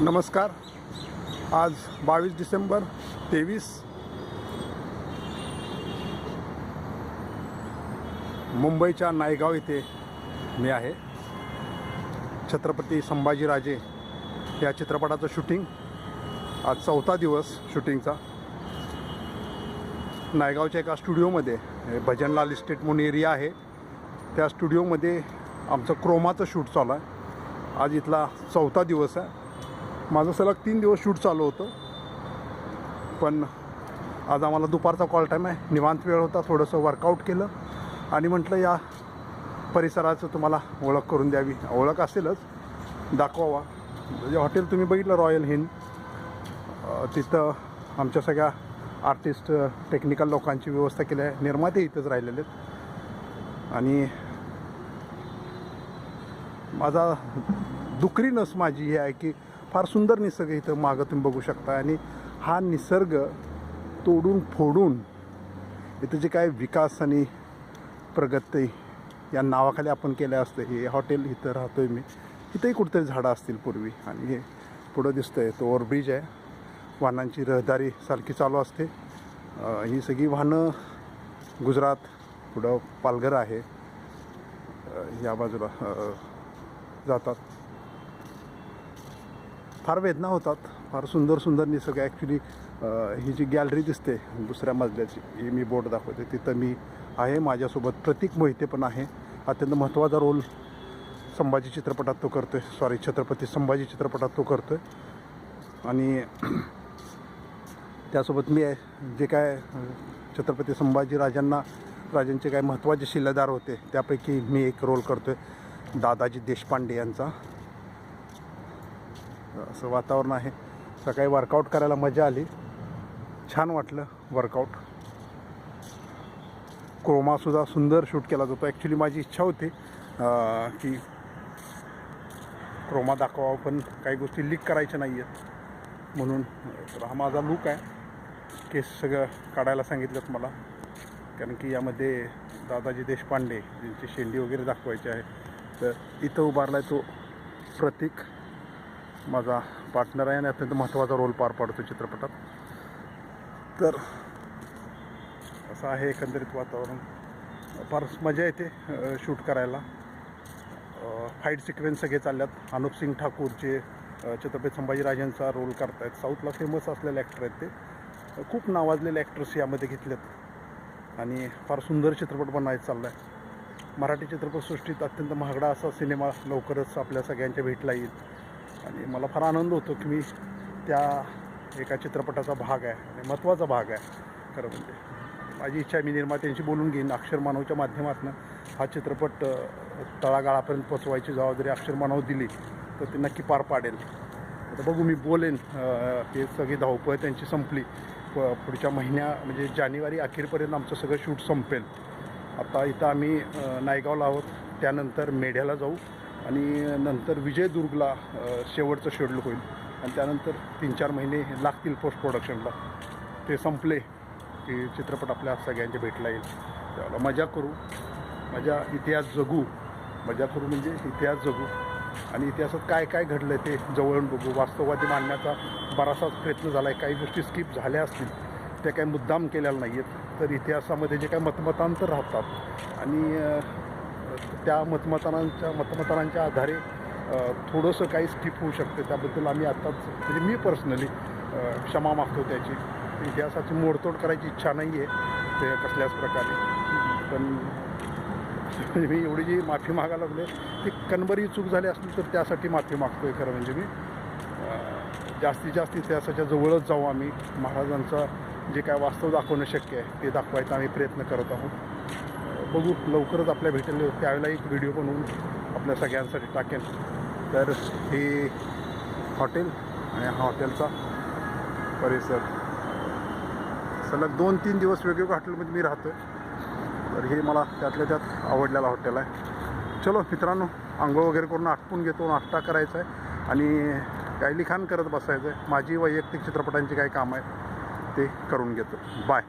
नमस्कार. आज बावीस डिसेंबर तेवीस मुंबईच्या नायगाव येथे मी आहे. छत्रपती संभाजीराजे या चित्रपटाचं शूटिंग. आज चौथा दिवस शूटिंगचा. नायगावच्या एका स्टुडिओमध्ये भजनलाल इस्टेट म्हणून एरिया आहे. त्या स्टुडिओमध्ये आमचं क्रोमाचं शूट चालू आहे. आज इथला चौथा दिवस आहे. माझं सलग तीन दिवस शूट चालू होतं. पण आज आम्हाला दुपारचा कॉल टाईम आहे. निवांत वेळ होता थोडंसं वर्कआउट केलं. आणि म्हटलं या परिसराचं तुम्हाला ओळख करून द्यावी. ओळख असेलच. दाखवावा. म्हणजे हॉटेल तुम्ही बघितलं रॉयल हिंद तिथं आमच्या सगळ्या आर्टिस्ट टेक्निकल लोकांची व्यवस्था केली आहे. निर्माते इथंच राहिलेले आहेत. आणि माझा दुखरी नस माझी ही आहे की फार सुंदर निसर्ग इथं मागं तुम्ही बघू शकता. आणि हा निसर्ग तोडून फोडून इथं जे काय विकास आणि प्रगती या नावाखाली आपण केलं असतं हे हॉटेल इथं राहतो आहे मी. इथंही कुठेतरी झाडं असतील पूर्वी. आणि हे पुढं दिसतं आहे तो ओव्हरब्रिज आहे. वाहनांची रहदारी सारखी चालू असते. ही सगळी वाहनं गुजरात पुढं पालघर आहे. या बाजूला जातात. फार वेदना होतात. फार सुंदर सुंदर निसर्ग ॲक्च्युली ही जी गॅलरी दिसते दुसऱ्या मजल्याची ही मी बोट दाखवते. तिथं मी आहे. माझ्यासोबत प्रतीक मोहिते पण आहे. अत्यंत महत्त्वाचा रोल संभाजी चित्रपटात तो करतो आहे सॉरी छत्रपती संभाजी चित्रपटात तो करतो आहे आणि त्यासोबत मी जे काय छत्रपती संभाजी राजांना राजांचे काय महत्त्वाचे शिल्लेदार होते त्यापैकी मी एक रोल करतो आहे दादाजी देशपांडे यांचा. असं वातावरण आहे. सकाळी वर्कआउट करायला मजा आली. छान वाटलं वर्कआउट क्रोमासुद्धा सुंदर शूट केला जातो. ॲक्च्युली माझी इच्छा होती की क्रोमा दाखवावा पण काही गोष्टी लीक करायच्या नाही आहेत म्हणून हा माझा लूक आहे. केस सगळं काढायला सांगितलं मला कारण की यामध्ये दादाजी देशपांडे ज्यांची शेंडी वगैरे दाखवायची आहे तर इथं उभारला आहे तो प्रतीक. माझा पार्टनर आहे आणि अत्यंत महत्त्वाचा रोल पार पाडतो चित्रपटात. तर असं आहे एकंदरीत वातावरण. फार मजा येते शूट करायला. फाईट सिक्वेन्स सगळे चालल्यात. अनुप सिंग ठाकूरचे छत्रपती संभाजीराजांचा रोल करतायत. साऊथला फेमस असलेले ॲक्टर आहेत ते. खूप नावाजलेले ॲक्टर्स यामध्ये घेतलेत. आणि फार सुंदर चित्रपट बनायचा चालला आहे मराठी चित्रपटसृष्टीत अत्यंत महागडा असा सिनेमा लवकरच आपल्या सगळ्यांच्या भेटला येईल. आणि मला फार आनंद होतो की मी त्या एका चित्रपटाचा भाग आहे आणि महत्त्वाचा भाग आहे खरं म्हणजे. माझी इच्छा मी निर्मात्यांशी बोलून घेईन. अक्षर मानवच्या माध्यमातून हा चित्रपट तळागाळापर्यंत पोचवायची जबाबदारी अक्षर मानव दिली तर ते नक्की पार पाडेल. आता बघू मी बोलेन ते हे सगळी धावपळ त्यांची संपली. प- पुढच्या महिन्या म्हणजे जानेवारी अखेरपर्यंत आमचं सगळं शूट संपेल. आता इथं आम्ही नायगावला आहोत. त्यानंतर मेढ्याला जाऊ. आणि नंतर विजयदुर्गला शेवटचं शेड्यूल होईल. आणि त्यानंतर तीन चार महिने लागतील पोस्ट प्रोडक्शनला ते संपले की चित्रपट आपल्या सगळ्यांच्या भेटला येईल. त्याला मजा करू. मजा इतिहास जगू. मजा करू म्हणजे इतिहास जगू. आणि इतिहासात काय काय घडलं ते जवळून बघू. वास्तववादी मांडण्याचा बराचसाच प्रयत्न झाला आहे काही गोष्टी स्किप झाल्या असतील. त्या काही मुद्दाम केलेल्या नाही आहेत तर इतिहासामध्ये जे काही मतमतांतर राहतात आणि त्या मतमतांच्या मतमतांच्या आधारे थोडंसं काही स्किप होऊ शकतं. त्याबद्दल आम्ही आत्ताच म्हणजे मी पर्सनली क्षमा मागतो त्याची. इतिहासाची मोडतोड करायची इच्छा नाही आहे ते कसल्याच प्रकारे. पण म्हणजे मी एवढी जी माफी मागायला लागले ती कणबरी चूक झाली असली तर त्यासाठी माफी मागतो आहे खरं म्हणजे मी. जास्तीत जास्त इतिहासाच्या जवळच जाऊ आम्ही. महाराजांचा जे काय वास्तव दाखवणं शक्य आहे ते दाखवायचा आम्ही प्रयत्न करत आहोत. बघू लवकरच आपल्या भेटेल. त्यावेळेला एक व्हिडिओ बनवून आपल्या सगळ्यांसाठी टाकेन. तर हे हॉटेल आणि हा हॉटेलचा परिसर. सलग दोन तीन दिवस वेगवेगळ्या हॉटेलमध्ये मी राहतो तर हे मला त्यातल्या त्यात आवडलेलं हॉटेल आहे. चलो मित्रांनो आंघोळ वगैरे करून आटपून घेतो नाश्ता करायचा आहे. आणि काही लिखाण करत बसायचं आहे. माझी वैयक्तिक चित्रपटांची काही कामं आहेत ते करून घेतो. बाय